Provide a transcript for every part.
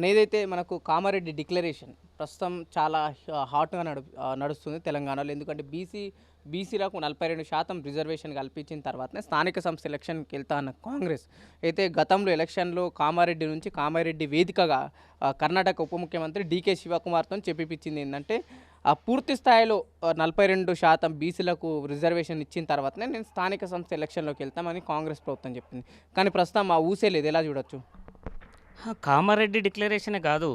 అనేదైతే మనకు కామారెడ్డి డిక్లరేషన్ ప్రస్తుతం చాలా హాట్గా నడు నడుస్తుంది తెలంగాణలో. ఎందుకంటే బీసీ బీసీలకు నలభై రెండు శాతం రిజర్వేషన్ కల్పించిన తర్వాతనే స్థానిక సంస్థ ఎలక్షన్కి వెళ్తా అన్న కాంగ్రెస్. అయితే గతంలో ఎలక్షన్లో కామారెడ్డి నుంచి కామారెడ్డి వేదికగా కర్ణాటక ఉప ముఖ్యమంత్రి డీకే శివకుమార్తో చెప్పిపించింది ఏంటంటే ఆ పూర్తి స్థాయిలో నలభై రెండు శాతం బీసీలకు రిజర్వేషన్ ఇచ్చిన తర్వాతనే నేను స్థానిక సంస్థ ఎలక్షన్లోకి వెళ్తామని కాంగ్రెస్ ప్రభుత్వం చెప్పింది. కానీ ప్రస్తుతం ఆ ఊసే లేదు. ఎలా చూడొచ్చు? కామారెడ్డి డిక్లరేషనే కాదు.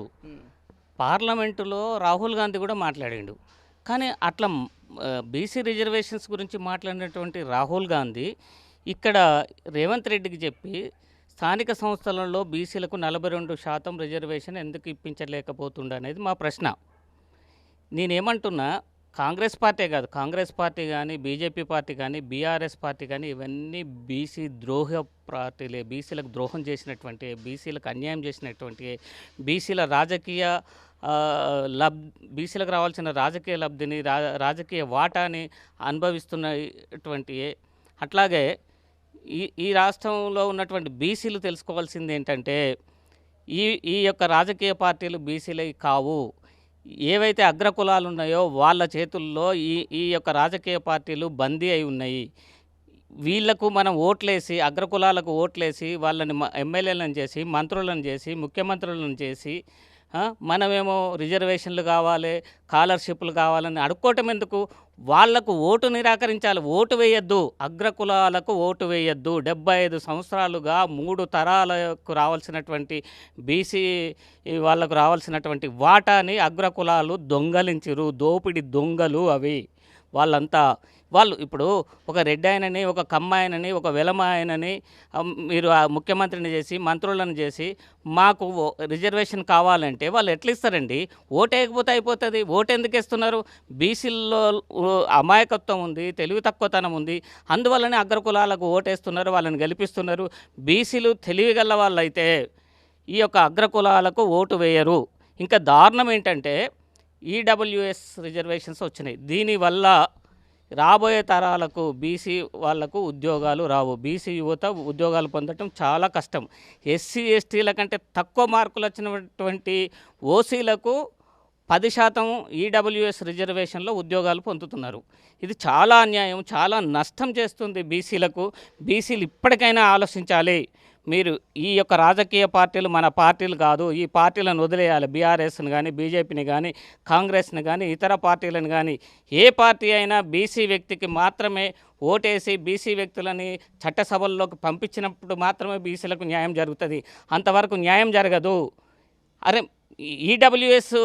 పార్లమెంటులో రాహుల్ గాంధీ కూడా మాట్లాడిండు. కానీ అట్లా బీసీ రిజర్వేషన్స్ గురించి మాట్లాడినటువంటి రాహుల్ గాంధీ ఇక్కడ రేవంత్ రెడ్డికి చెప్పి స్థానిక సంస్థలలో బీసీలకు నలభై రెండు శాతం రిజర్వేషన్ ఎందుకు ఇప్పించలేకపోతుండ అనేది మా ప్రశ్న. నేనేమంటున్నా కాంగ్రెస్ పార్టీ కాదు కాంగ్రెస్ పార్టీ కానీ బీజేపీ పార్టీ కానీ బీఆర్ఎస్ పార్టీ కానీ ఇవన్నీ బీసీ ద్రోహ పార్టీలే. బీసీలకు ద్రోహం చేసినటువంటి బీసీలకు అన్యాయం చేసినటువంటి బీసీల రాజకీయ లబ్ బీసీలకు రావాల్సిన రాజకీయ లబ్ధిని రా రాజకీయ వాటాని అనుభవిస్తున్నటువంటి అట్లాగే ఈ ఈ రాష్ట్రంలో ఉన్నటువంటి బీసీలు తెలుసుకోవాల్సింది ఏంటంటే ఈ ఈ యొక్క రాజకీయ పార్టీలు బీసీలే కావు. ఏవైతే అగ్రకులాలు ఉన్నాయో వాళ్ళ చేతుల్లో ఈ ఈ యొక్క రాజకీయ పార్టీలు బందీ అయి ఉన్నాయి. వీళ్ళకు మనం ఓట్లేసి అగ్రకులాలకు ఓట్లేసి వాళ్ళని ఎమ్మెల్యేలను చేసి మంత్రులను చేసి ముఖ్యమంత్రులను చేసి మనమేమో రిజర్వేషన్లు కావాలి స్కాలర్షిప్లు కావాలని అడుక్కోవటం ఎందుకు? వాళ్ళకు ఓటు నిరాకరించాలి. ఓటు వేయొద్దు. అగ్రకులాలకు ఓటు వేయొద్దు. డెబ్బై ఐదు సంవత్సరాలుగా మూడు తరాలకు రావాల్సినటువంటి బీసీ వాళ్ళకు రావాల్సినటువంటి వాటాని అగ్రకులాలు దొంగలించిరు దోపిడి దొంగలు అవి. వాళ్ళంతా వాళ్ళు ఇప్పుడు ఒక రెడ్డి ఆయనని ఒక కమ్మాయనని ఒక వెలమ ఆయనని మీరు ఆ ముఖ్యమంత్రిని చేసి మంత్రులను చేసి మాకు ఓ- రిజర్వేషన్ కావాలంటే వాళ్ళు ఎట్లా ఇస్తారండి? ఓటేయకపోతే అయిపోతుంది. ఓటు ఎందుకు ఇస్తున్నారు బీసీల్లో అమాయకత్వం ఉంది తెలివి తక్కువతనం ఉంది. అందువల్లనే అగ్రకులాలకు ఓటేస్తున్నారు వాళ్ళని గెలిపిస్తున్నారు. బీసీలు తెలివిగల వాళ్ళైతే ఈ యొక్క అగ్రకులాలకు ఓటు వేయరు. ఇంకా దారుణం ఏంటంటే ఈడబ్ల్యూఎస్ రిజర్వేషన్స్ వచ్చినాయి. దీనివల్ల రాబోయే తరాలకు బీసీ వాళ్ళకు ఉద్యోగాలు రావు. బీసీ యువత ఉద్యోగాలు పొందడం చాలా కష్టం. ఎస్సీ ఎస్టీల కంటే తక్కువ మార్కులు వచ్చినటువంటి ఓసీలకు పది శాతం ఈడబ్ల్యూఎస్ రిజర్వేషన్లో ఉద్యోగాలు పొందుతున్నారు. ఇది చాలా అన్యాయం చాలా నష్టం చేస్తుంది బీసీలకు. బీసీలు ఇప్పటికైనా ఆలోచించాలి. మీరు ఈ యొక్క రాజకీయ పార్టీలు మన పార్టీలు కాదు ఈ పార్టీలను వదిలేయాలి. బీఆర్ఎస్ని కానీ బీజేపీని కానీ కాంగ్రెస్ని కానీ ఇతర పార్టీలను కానీ ఏ పార్టీ అయినా బీసీ వ్యక్తికి మాత్రమే ఓటేసి బీసీ వ్యక్తులని చట్టసభల్లోకి పంపించినప్పుడు మాత్రమే బీసీలకు న్యాయం జరుగుతుంది. అంతవరకు న్యాయం జరగదు. అరే ఈడబ్ల్యూఎస్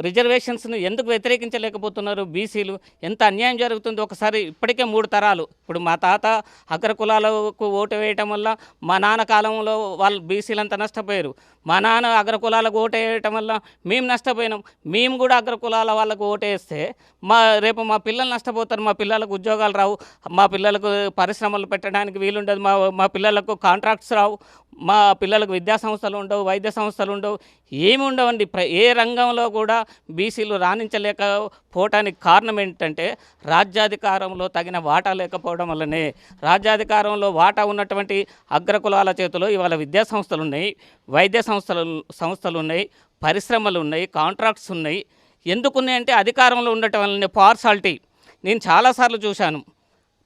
రిజర్వేషన్స్ను ఎందుకు వ్యతిరేకించలేకపోతున్నారు? బీసీలు ఎంత అన్యాయం జరుగుతుంది? ఒకసారి ఇప్పటికే మూడు తరాలు. ఇప్పుడు మా తాత అగ్ర కులాలకు ఓటు వేయటం వల్ల మా నాన్న కాలంలో వాళ్ళు బీసీలంతా నష్టపోయారు. మా నాన్న అగ్ర కులాలకు ఓటు వేయటం వల్ల మేము నష్టపోయినాం. మేము కూడా అగ్ర కులాల వాళ్ళకు ఓటు వేస్తే మా రేపు మా పిల్లలు నష్టపోతారు. మా పిల్లలకు ఉద్యోగాలు రావు. మా పిల్లలకు పరిశ్రమలు పెట్టడానికి వీలుండదు. మా మా పిల్లలకు కాంట్రాక్ట్స్ రావు. మా పిల్లలకు విద్యా సంస్థలు ఉండవు వైద్య సంస్థలు ఉండవు ఏమి ఉండవండి. ప్ర ఏ రంగంలో కూడా బీసీలు రాణించలేకపోవటానికి కారణం ఏంటంటే రాజ్యాధికారంలో తగిన వాటా లేకపోవడం వల్లనే రాజ్యాధికారంలో వాటా ఉన్నటువంటి అగ్రకులాల చేతిలో ఇవాళ విద్యా సంస్థలు ఉన్నాయి వైద్య సంస్థలు సంస్థలు ఉన్నాయి పరిశ్రమలు ఉన్నాయి కాంట్రాక్ట్స్ ఉన్నాయి. ఎందుకున్నాయంటే అధికారంలో ఉండటం వల్లనే పార్సాలిటీ. నేను చాలాసార్లు చూశాను.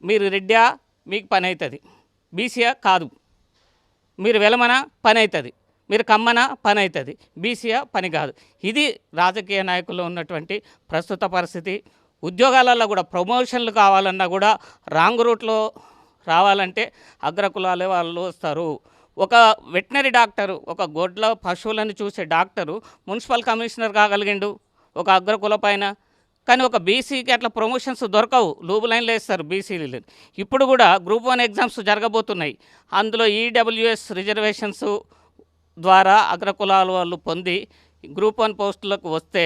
మీరు రెడ్డా మీకు పని అవుతుంది. బీసీయా కాదు. మీరు వెలమన పని అవుతుంది మీరు కమ్మన పని అవుతుంది బీసీయా పని కాదు. ఇది రాజకీయ నాయకుల్లో ఉన్నటువంటి ప్రస్తుత పరిస్థితి. ఉద్యోగాలలో కూడా ప్రమోషన్లు కావాలన్నా కూడా రాంగ్ రూట్లో రావాలంటే అగ్రకులాలే వాళ్ళు వస్తారు. ఒక వెటనరీ డాక్టరు ఒక గొడ్ల పశువులను చూసే డాక్టరు మున్సిపల్ కమిషనర్ కాగలిగిండు. ఒక అగ్రకుల పైన కానీ ఒక బీసీకి అట్లా ప్రమోషన్స్ దొరకవు. లూబు లైన్లు వేస్తారు బీసీలు. ఇప్పుడు కూడా గ్రూప్ వన్ ఎగ్జామ్స్ జరగబోతున్నాయి. అందులో ఈడబ్ల్యూఎస్ రిజర్వేషన్స్ ద్వారా అగ్రకులాల వాళ్ళు పొంది గ్రూప్ వన్ పోస్టులకు వస్తే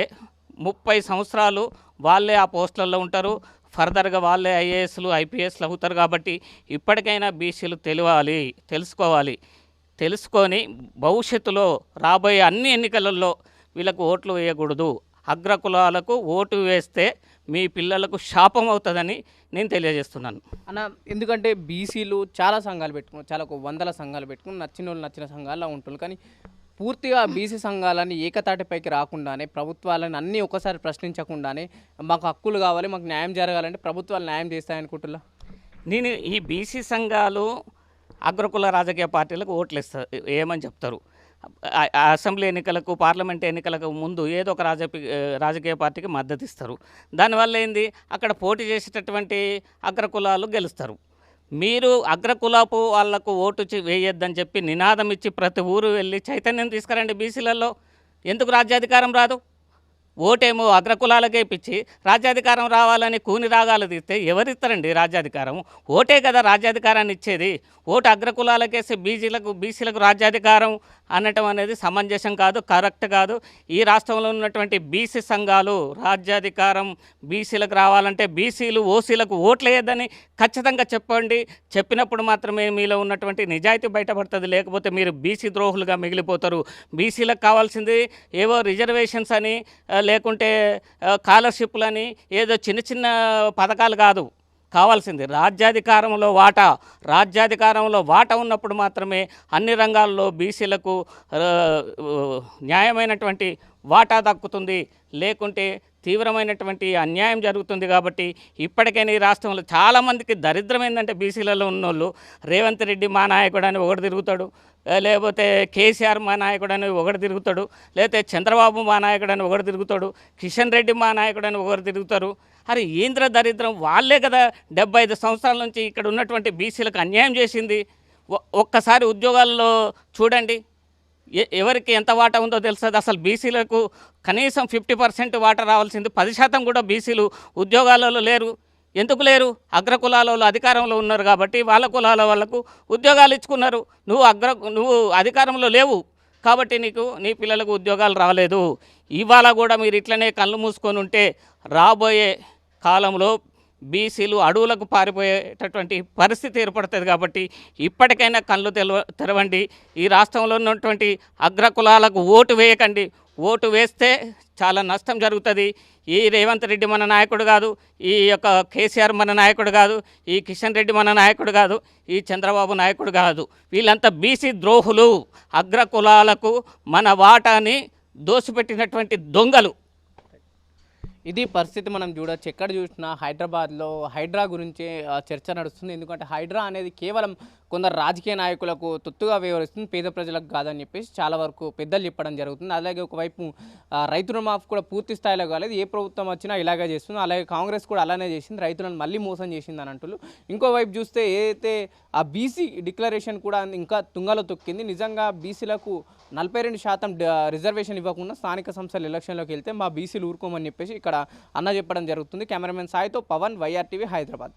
ముప్పై సంవత్సరాలు వాళ్ళే ఆ పోస్టులలో ఉంటారు. ఫర్దర్గా వాళ్ళే ఐఏఎస్లు ఐపీఎస్లు అవుతారు కాబట్టి ఇప్పటికైనా బీసీలు తెలియాలి తెలుసుకోవాలి. తెలుసుకొని భవిష్యత్తులో రాబోయే అన్ని ఎన్నికలలో వీళ్ళకు ఓట్లు వేయకూడదు. అగ్రకులాలకు ఓటు వేస్తే మీ పిల్లలకు శాపం అవుతుందని నేను తెలియజేస్తున్నాను. అన్న ఎందుకంటే బీసీలు చాలా సంఘాలు పెట్టుకున్నారు చాలా ఒక వందల సంఘాలు పెట్టుకుని నచ్చిన వాళ్ళు నచ్చిన సంఘాల్లో ఉంటున్నారు. కానీ పూర్తిగా బీసీ సంఘాలని ఏకతాటిపైకి రాకుండానే ప్రభుత్వాలను అన్నీ ఒకసారి ప్రశ్నించకుండానే మాకు హక్కులు కావాలి మాకు న్యాయం జరగాలంటే ప్రభుత్వాలు న్యాయం చేస్తాయనుకుంటున్నా? నేను ఈ బీసీ సంఘాలు అగ్రకుల రాజకీయ పార్టీలకు ఓట్లు ఇస్తారు ఏమని చెప్తారు? అసెంబ్లీ ఎన్నికలకు పార్లమెంట్ ఎన్నికలకు ముందు ఏదో ఒక రాజకీయ రాజకీయ పార్టీకి మద్దతు ఇస్తారు. దానివల్ల ఏంది? అక్కడ పోటీ చేసేటటువంటి అగ్రకులాలు గెలుస్తారు. మీరు అగ్రకులాపు వాళ్ళకు ఓటు వేయొద్దని చెప్పి నినాదం ఇచ్చి ప్రతి ఊరు వెళ్ళి చైతన్యం తీసుకురండి బీసీలలో. ఎందుకు రాజ్యాధికారం రాదు? ఓటేమో అగ్రకులాలకే ఇప్పించి రాజ్యాధికారం రావాలని కూని రాగాలు తీస్తే ఎవరిస్తారండి రాజ్యాధికారం? ఓటే కదా రాజ్యాధికారాన్ని ఇచ్చేది. ఓటు అగ్రకులాలకేసి బీసీలకు బీసీలకు రాజ్యాధికారం అనటం అనేది సమంజసం కాదు కరెక్ట్ కాదు. ఈ రాష్ట్రంలో ఉన్నటువంటి బీసీ సంఘాలు రాజ్యాధికారం బీసీలకు రావాలంటే బీసీలు ఓసీలకు ఓట్లేయద్దని ఖచ్చితంగా చెప్పండి. చెప్పినప్పుడు మాత్రమే మీలో ఉన్నటువంటి నిజాయితీ బయటపడుతుంది. లేకపోతే మీరు బీసీ ద్రోహులుగా మిగిలిపోతారు. బీసీలకు కావాల్సింది ఏవో రిజర్వేషన్స్ అని లేకుంటే స్కాలర్షిప్లని ఏదో చిన్న చిన్న పథకాలు కాదు. కావాల్సింది రాజ్యాధికారంలో వాటా. రాజ్యాధికారంలో వాటా ఉన్నప్పుడు మాత్రమే అన్ని రంగాల్లో బీసీలకు న్యాయమైనటువంటి వాటా దక్కుతుంది. లేకుంటే తీవ్రమైనటువంటి అన్యాయం జరుగుతుంది కాబట్టి ఇప్పటికైనా ఈ రాష్ట్రంలో చాలామందికి దరిద్రం ఏంటంటే బీసీలలో ఉన్నోళ్ళు. రేవంత్ రెడ్డి మా నాయకుడు అని ఒకటి తిరుగుతాడు లేకపోతే కేసీఆర్ మా నాయకుడు అని ఒకటి తిరుగుతాడు. లేకపోతే చంద్రబాబు మా నాయకుడు అని ఒకటి తిరుగుతాడు. కిషన్ రెడ్డి మా నాయకుడు అని ఒకరు తిరుగుతారు. అరే ఏంద్ర దరిద్రం? వాళ్ళే కదా డెబ్బై ఐదు సంవత్సరాల నుంచి ఇక్కడ ఉన్నటువంటి బీసీలకు అన్యాయం చేసింది. ఒ- ఒక్కసారి ఉద్యోగాల్లో చూడండి. ఎవరికి ఎంత వాటా ఉందో తెలుస్తుంది. అసలు బీసీలకు కనీసం ఫిఫ్టీ పర్సెంట్ వాటా రావాల్సింది. పది శాతం కూడా బీసీలు ఉద్యోగాలలో లేరు. ఎందుకు లేరు? అగ్ర కులాలలో అధికారంలో ఉన్నారు కాబట్టి వాళ్ళ కులాల వాళ్ళకు ఉద్యోగాలు ఇచ్చుకున్నారు. నువ్వు అగ్ర నువ్వు అధికారంలో లేవు కాబట్టి నీకు నీ పిల్లలకు ఉద్యోగాలు రాలేదు. ఇవాళ కూడా మీరు ఇట్లనే కళ్ళు మూసుకొని ఉంటే రాబోయే కాలంలో బీసీలు అడవులకు పారిపోయేటటువంటి పరిస్థితి ఏర్పడుతుంది కాబట్టి ఇప్పటికైనా కళ్ళు తెలవ తెరవండి. ఈ రాష్ట్రంలో ఉన్నటువంటి అగ్ర కులాలకు ఓటు వేయకండి. ఓటు వేస్తే చాలా నష్టం జరుగుతుంది. ఈ రేవంత్ రెడ్డి మన నాయకుడు కాదు ఈ యొక్క కేసీఆర్ మన నాయకుడు కాదు ఈ కిషన్ రెడ్డి మన నాయకుడు కాదు ఈ చంద్రబాబు నాయకుడు కాదు. వీళ్ళంతా బీసీ ద్రోహులు. అగ్ర కులాలకు మన వాటాని దోసిపెట్టినటువంటి దొంగలు. ఇది పరిస్థితి మనం చూడొచ్చు. ఎక్కడ చూసినా హైదరాబాద్లో హైడ్రా గురించే చర్చ నడుస్తుంది. ఎందుకంటే హైడ్రా అనేది కేవలం కొందరు రాజకీయ నాయకులకు తొత్తుగా వ్యవహరిస్తుంది పేద ప్రజలకు కాదని చెప్పేసి చాలా వరకు పెద్దలు చెప్పడం జరుగుతుంది. అలాగే ఒకవైపు రైతు రుణమాఫీ కూడా పూర్తి స్థాయిలో కాలేదు. ఏ ప్రభుత్వం వచ్చినా ఇలాగే చేస్తుంది. అలాగే కాంగ్రెస్ కూడా అలానే చేసింది. రైతులను మళ్ళీ మోసం చేసింది అని అంటున్నారు. ఇంకోవైపు చూస్తే ఏదైతే ఆ బీసీ డిక్లరేషన్ కూడా ఇంకా తుంగలో తొక్కింది నిజంగా బీసీలకు నలభై రెండు శాతం రిజర్వేషన్ ఇవ్వకుండా స్థానిక సంస్థల ఎలక్షన్లోకి వెళ్తే మా బీసీలు ఊరుకోమని చెప్పేసి ఇక్కడ అన్న చెప్పడం జరుగుతుంది. కెమెరామెన్ సాయితో పవన్ వైఆర్టీవీ హైదరాబాద్.